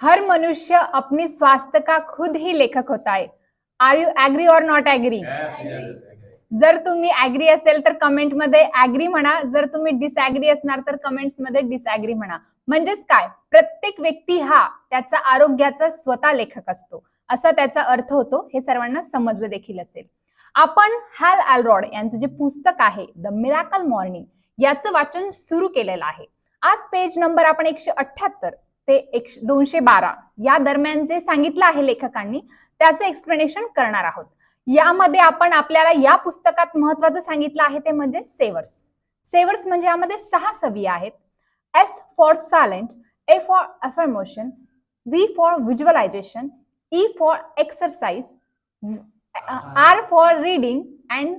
हर मनुष्य अपनी स्वास्थ्य का खुद ही लेखक होता है। Are you agree or not agree. जर तुम्ही ऍग्री असेल तर कमेंटमध्ये ऍग्री म्हणा. जर तुम्ही डिसऍग्री असणार तर कमेंट्समध्ये डिसऍग्री म्हणा. म्हणजेच काय? प्रत्येक व्यक्ती हा त्याचा आरोग्याचा स्वतः लेखक असतो. असा त्याचा अर्थ होतो. हे सर्वांना समजलं देखील असेल. आपण हॅल अल्रॉड यांचं जे पुस्तक आहे द मिराकल मॉर्निंग याचं वाचन सुरू केलेलं आहे. आज पेज नंबर आपण एकशे अठ्याहत्तर. ते एकशे दोनशे बारा. या दरम्यान जे सांगितलं आहे लेखकांनी त्याचं एक्सप्लेनेशन करणार आहोत. यामध्ये आपण आपल्याला या पुस्तकात महत्वाचं सांगितलं आहे ते म्हणजे सेवर्स सेवर्स म्हणजे यामध्ये सहा सवी आहेत. S for silent A for affirmation V for visualization E for exercise R for reading and.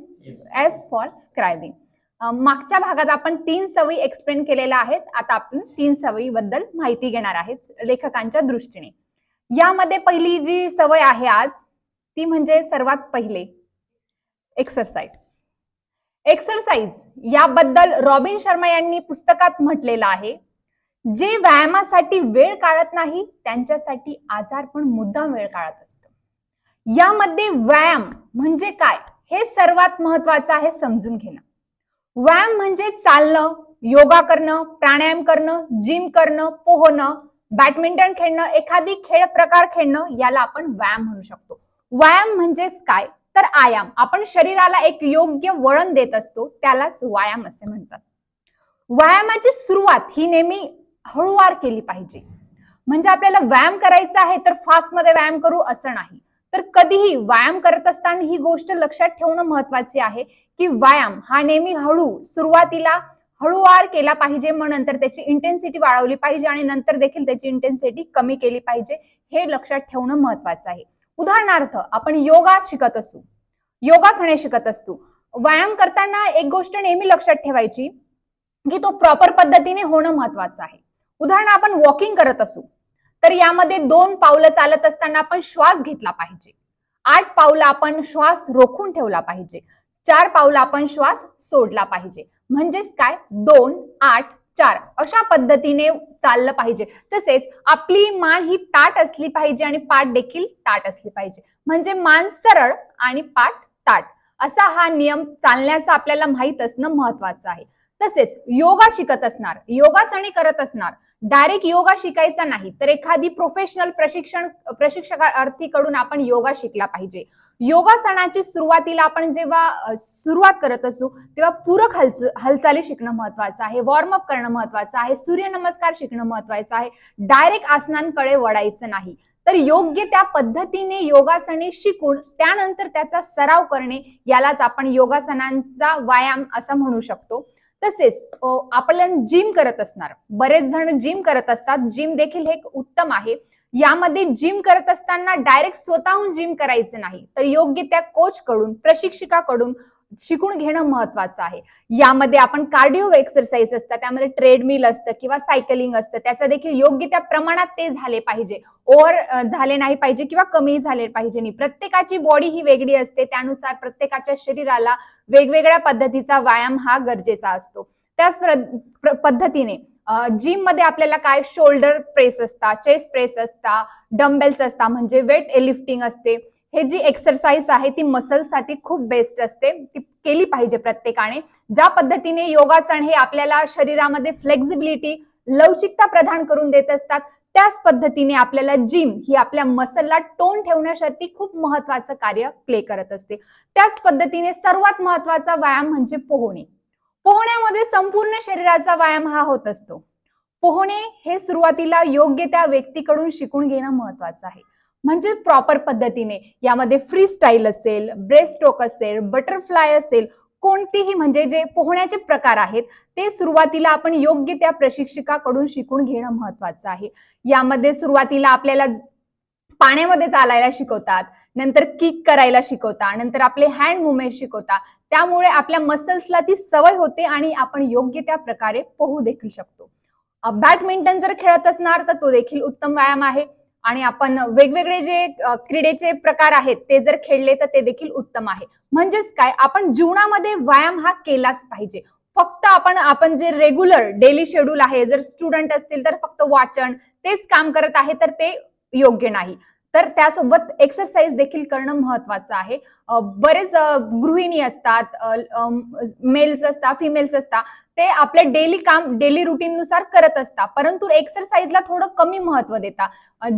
S for scribing मागच्या भागात आपण तीन सवयी एक्सप्लेन केलेल्या आहेत. आता आपण तीन सवयी बद्दल माहिती घेणार आहेत लेखकांच्या दृष्टीने. यामध्ये पहिली जी सवय आहे आज ती म्हणजे सर्वात पहिले एक्सरसाइज एक्सरसाइज याबद्दल रॉबिन शर्मा यांनी पुस्तकात म्हटलेलं आहे जे व्यायामासाठी वेळ काढत नाही त्यांच्यासाठी आजार पण मुद्दाम वेळ काढत असत. यामध्ये व्यायाम म्हणजे काय हे सर्वात महत्वाचं आहे समजून घेणं. व्यायाम म्हणजे चालणं योगा करणं प्राणायाम करणं जिम करणं पोहणं बॅडमिंटन खेळणं एखादी खेळ प्रकार खेळणं याला आपण व्यायाम म्हणू शकतो. व्यायाम म्हणजेच काय? तर आयाम. आपण शरीराला एक योग्य वळण देत असतो त्यालाच व्यायाम असे म्हणतात. व्यायामाची सुरुवात ही नेहमी हळूवार केली पाहिजे. म्हणजे आपल्याला व्यायाम करायचा आहे तर फास्टमध्ये व्यायाम करू असं नाही. तर कधीही व्यायाम करत असताना ही गोष्ट लक्षात ठेवणं महत्वाची आहे की व्यायाम हा नेहमी हळू सुरुवातीला हळूवार केला पाहिजे मग नंतर त्याची इंटेन्सिटी वाढवली पाहिजे आणि नंतर देखील त्याची इंटेन्सिटी कमी केली पाहिजे हे लक्षात ठेवणं महत्वाचं आहे. उदाहरणार्थ आपण योगा शिकत असू योगासने शिकत असतो व्यायाम करताना एक गोष्ट नेहमी लक्षात ठेवायची की तो प्रॉपर पद्धतीने होणं महत्वाचं आहे. उदाहरण आपण वॉकिंग करत असू तर यामध्ये दोन पावलं चालत असताना आपण श्वास घेतला पाहिजे. आठ पावलं आपण श्वास रोखून ठेवला पाहिजे. चार पावलं आपण श्वास सोडला पाहिजे. म्हणजेच काय? दोन आठ चार. अशा पद्धतीने चाललं पाहिजे. तसेच आपली मान ही ताट असली पाहिजे आणि पाठ देखील ताट असली पाहिजे. म्हणजे मान सरळ आणि पाठ ताट असा हा नियम चालण्याचा आपल्याला माहीत असणं महत्वाचं आहे. तसेच योगा शिकत असणार योगासने करत असणार डायरेक्ट योगा शिकायचा नाही तर एखादी प्रोफेशनल प्रशिक्षण प्रशिक्षकार्थीकडून आपण योगा शिकला पाहिजे. योगासनाची सुरुवातीला आपण जेव्हा सुरुवात करत असू तेव्हा पूरक हालच हालचाली शिकणं महत्वाचं आहे. वॉर्मअप करणं महत्वाचं आहे. सूर्यनमस्कार शिकणं महत्वाचं आहे. डायरेक्ट आसनांकडे वळायचं नाही. तर योग्य त्या पद्धतीने योगासने शिकून त्यानंतर त्याचा सराव करणे यालाच आपण योगासनांचा व्यायाम असं म्हणू शकतो. तसेच आपण जिम करत असणार. बरेच जण जिम करत असतात. जिम देखील हे उत्तम आहे. यामध्ये जिम करत असताना डायरेक्ट स्वतःहून जिम करायचं नाही. तर योग्य त्या कोच कडून प्रशिक्षकाकडून शिकून घेणं महत्वाचं आहे. यामध्ये आपण कार्डिओ एक्सरसाइज असतात त्यामध्ये ट्रेडमिल असतं किंवा सायकलिंग असतं त्याचं देखील योग्य त्या प्रमाणात ते झाले पाहिजे. ओव्हर झाले नाही पाहिजे किंवा कमी झाले पाहिजे नाही. प्रत्येकाची बॉडी ही वेगळी असते त्यानुसार प्रत्येकाच्या शरीराला वेगवेगळ्या पद्धतीचा व्यायाम हा गरजेचा असतो. त्याच पद्धतीने जिममध्ये आपल्याला काय? शोल्डर प्रेस असता चेस्ट प्रेस असता डम्बेल्स असता म्हणजे वेट लिफ्टिंग असते. हे जी एक्सरसाइज आहे ती मसल्ससाठी खूप बेस्ट असते. ती केली पाहिजे प्रत्येकाने. ज्या पद्धतीने योगासन हे आपल्याला शरीरामध्ये फ्लेक्झिबिलिटी लवचिकता प्रदान करून देत असतात त्याच पद्धतीने आपल्याला जिम ही आपल्या मसलला टोन ठेवण्यासाठी खूप महत्वाचं कार्य प्ले करत असते. त्याच पद्धतीने सर्वात महत्त्वाचा व्यायाम म्हणजे पोहणे. पोहण्यामध्ये संपूर्ण शरीराचा व्यायाम हा होत असतो. पोहणे हे सुरुवातीला योग्य त्या व्यक्तीकडून शिकून घेणं महत्वाचं आहे. म्हणजे प्रॉपर पद्धतीने. यामध्ये फ्री स्टाईल असेल ब्रेस्ट स्ट्रोक असेल बटरफ्लाय असेल कोणतीही म्हणजे जे पोहण्याचे प्रकार आहेत ते सुरुवातीला आपण योग्य त्या प्रशिक्षकाकडून शिकून घेणं महत्वाचं आहे. यामध्ये सुरुवातीला आपल्याला पाण्यामध्ये चालायला शिकवतात नंतर किक करायला शिकवतात नंतर आपले हँड मुवमेंट शिकवतात. त्यामुळे आपल्या मसल्सला ती सवय होते आणि आपण योग्य त्या प्रकारे पोहू देखील शकतो. बॅडमिंटन जर खेळत असणार तर तो देखील उत्तम व्यायाम आहे. आणि आपण वेगवेगळे जे क्रीडेचे प्रकार आहेत ते जर खेळले तर ते देखील उत्तम आहे. म्हणजेच काय आपण जीवनामध्ये व्यायाम हा केलाच पाहिजे. फक्त आपण आपण जे रेग्युलर डेली शेड्यूल आहे जर स्टुडंट असतील तर फक्त वाचन तेच काम करत आहे तर ते योग्य नाही. तर त्यासोबत एक्सरसाइज देखील करणं महत्वाचं आहे. बरेच गृहिणी असतात मेल्स असतात फिमेल्स असतात ते आपले डेली काम डेली रुटीन नुसार करत असतात. परंतु एक्सरसाइजला थोडं कमी महत्त्व देतात.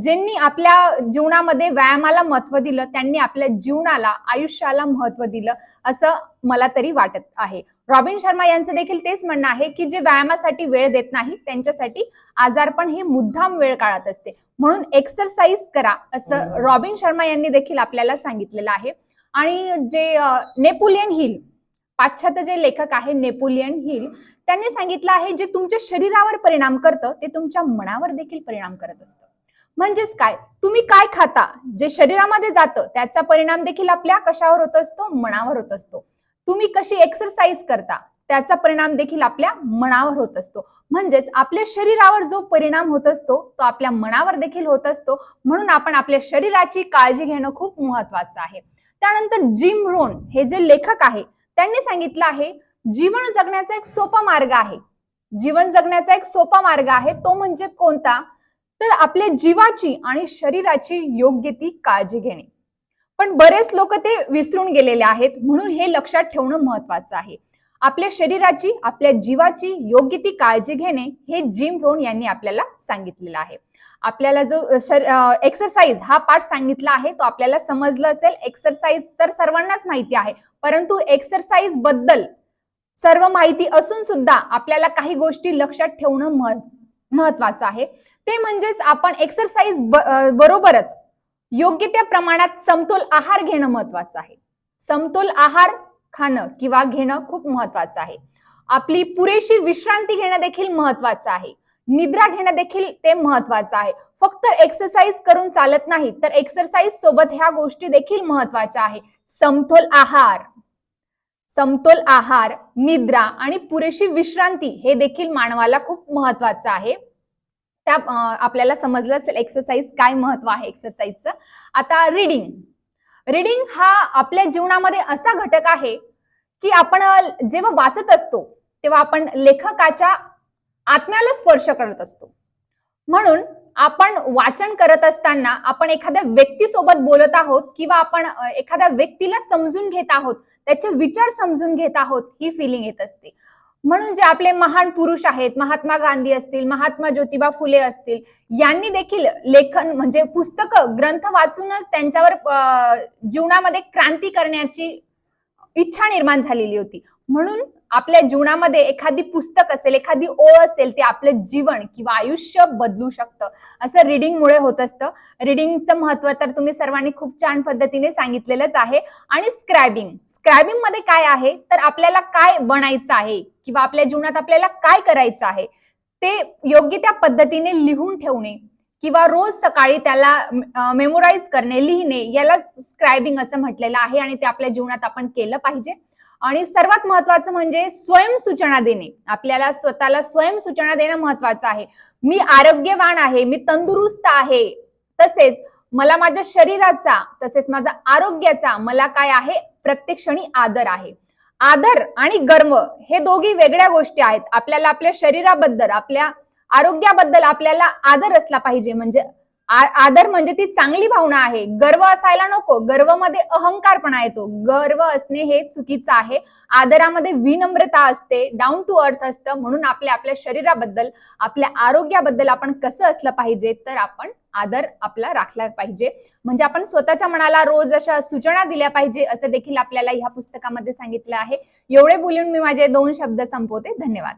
ज्यांनी आपल्या जीवनामध्ये व्यायामाला महत्त्व दिलं त्यांनी आपल्या जीवनाला आयुष्याला महत्त्व दिलं असं मला तरी वाटत आहे. रॉबिन शर्मा यांचं देखील तेच म्हणणं आहे की जे व्यायामासाठी वेळ देत नाही त्यांच्यासाठी आजारपण हे मुद्दाम वेळ काढत असते. म्हणून एक्सरसाइज करा असं रॉबिन शर्मा यांनी देखील आपल्याला सांगितलेलं आहे. आणि जे नेपोलियन हिल पाश्चात्य जे लेखक आहे नेपोलियन हिल त्यांनी सांगितलं आहे जे तुमच्या शरीरावर परिणाम करतं ते तुमच्या मनावर देखील परिणाम करत असतं. म्हणजेच काय? तुम्ही काय खाता? जे शरीरामध्ये जातं त्याचा परिणाम देखील आपल्या कशावर होत असतो? मनावर होत असतो. तुम्ही कशी एक्सरसाइज करता? त्याचा परिणाम देखील आपल्या मनावर होत असतो. म्हणजेच आपल्या शरीरावर जो परिणाम होत असतो तो आपल्या मनावर देखील होत असतो. म्हणून आपण आपल्या शरीराची काळजी घेणं खूप महत्वाचं आहे. त्यानंतर जिम रोन हे जे लेखक आहे त्यांनी सांगितलं आहे जीवन जगण्याचा एक सोपा मार्ग आहे. जीवन जगण्याचा एक सोपा मार्ग आहे तो म्हणजे कोणता? तर आपल्या जीवाची आणि शरीराची योग्य ती काळजी घेणे. पण बरेच लोक ते विसरून गेलेले आहेत म्हणून हे लक्षात ठेवणं महत्वाचं आहे. आपल्या शरीराची आपल्या जीवाची योग्य ती काळजी घेणे हे जिम रोन यांनी आपल्याला सांगितलेलं आहे. आपल्याला जो एक्सरसाइज हा पाठ सांगितला आहे तो आपल्याला समजलं असेल. एक्सरसाइज तर सर्वांनाच माहिती आहे परंतु एक्सरसाइजबद्दल सर्व माहिती असून सुद्धा आपल्याला काही गोष्टी लक्षात ठेवणं मह- महत्वाचं आहे. ते म्हणजेच आपण एक्सरसाइज बरोबरच योग्य त्या प्रमाणात समतोल आहार घेणं महत्वाचं आहे. समतोल आहार खाणं किंवा घेणं खूप महत्वाचं आहे. आपली पुरेशी विश्रांती घेणं देखील महत्वाचं आहे. निद्रा घेणं देखील ते महत्वाचं आहे. फक्त एक्सरसाइज करून चालत नाही तर एक्सरसाइज सोबत ह्या गोष्टी देखील महत्त्वाच्या आहे. समतोल आहार. समतोल आहार निद्रा आणि पुरेशी विश्रांती हे देखील मानवाला खूप महत्वाचं आहे. त्या आपल्याला समजलं असेल एक्सरसाइज काय महत्त्व आहे एक्सरसाइजचं आता रिडिंग रीडिंग हा आपल्या जीवनामध्ये असा घटक आहे की आपण जेव्हा वाचत असतो तेव्हा आपण लेखकाच्या आत्म्याला स्पर्श करत असतो. म्हणून आपण वाचन करत असताना आपण एखाद्या व्यक्तीसोबत बोलत आहोत किंवा आपण एखाद्या व्यक्तीला समजून घेत आहोत त्याचे विचार समजून घेत आहोत ही फिलिंग येत असते. म्हणून जे आपले महान पुरुष आहेत महात्मा गांधी असतील महात्मा ज्योतिबा फुले असतील यांनी देखील लेखन म्हणजे पुस्तक ग्रंथ वाचूनच त्यांच्यावर जीवनामध्ये क्रांती करण्याची इच्छा निर्माण झालेली होती. म्हणून आपल्या जीवनामध्ये एखादी पुस्तक असेल एखादी ओळ असेल ते आपलं जीवन किंवा आयुष्य बदलू शकतं. असं रिडिंगमुळे होत असतं. रिडिंगचं महत्त्व तर तुम्ही सर्वांनी खूप छान पद्धतीने सांगितलेलंच आहे. आणि स्क्रॅबिंग स्क्रॅबिंगमध्ये काय आहे? तर आपल्याला काय बनायचं आहे? किंवा आपल्या जीवनात आपल्याला काय करायचं आहे? ते योग्य त्या पद्धतीने लिहून ठेवणे किंवा रोज सकाळी त्याला मेमोराईज करणे लिहिणे याला स्क्रायबिंग असं म्हटलेलं आहे आणि ते आपल्या जीवनात आपण केलं पाहिजे. आणि सर्वात महत्वाचं म्हणजे स्वयंसूचना देणे. आपल्याला स्वतःला स्वयंसूचना देणं महत्वाचं आहे. मी आरोग्यवान आहे मी तंदुरुस्त आहे. तसेच मला माझ्या शरीराचा तसेच माझा आरोग्याचा मला काय आहे? प्रत्येक क्षणी आदर आहे. आदर आणि गर्व हे दोघी वेगळ्या गोष्टी आहेत. आपल्याला आपल्या शरीराबद्दल आपल्या आरोग्याबद्दल आपल्याला आदर असला पाहिजे. म्हणजे आदर म्हणजे ती चांगली भावना आहे. गर्व असायला नको. गर्वमध्ये अहंकारपणा येतो. गर्व असणे हे चुकीचं आहे. आदरामध्ये विनम्रता असते डाऊन टू अर्थ असतं. म्हणून आपल्या आपल्या शरीराबद्दल आपल्या आरोग्याबद्दल आपण कसं असलं पाहिजे तर आपण आदर आपला राखला पाहिजे. म्हणजे आपण स्वतःच्या मनाला रोज अशा सूचना दिल्या पाहिजे असं देखील आपल्याला ह्या पुस्तकामध्ये सांगितलं आहे. एवढे बोलून मी माझे दोन शब्द संपवते. धन्यवाद.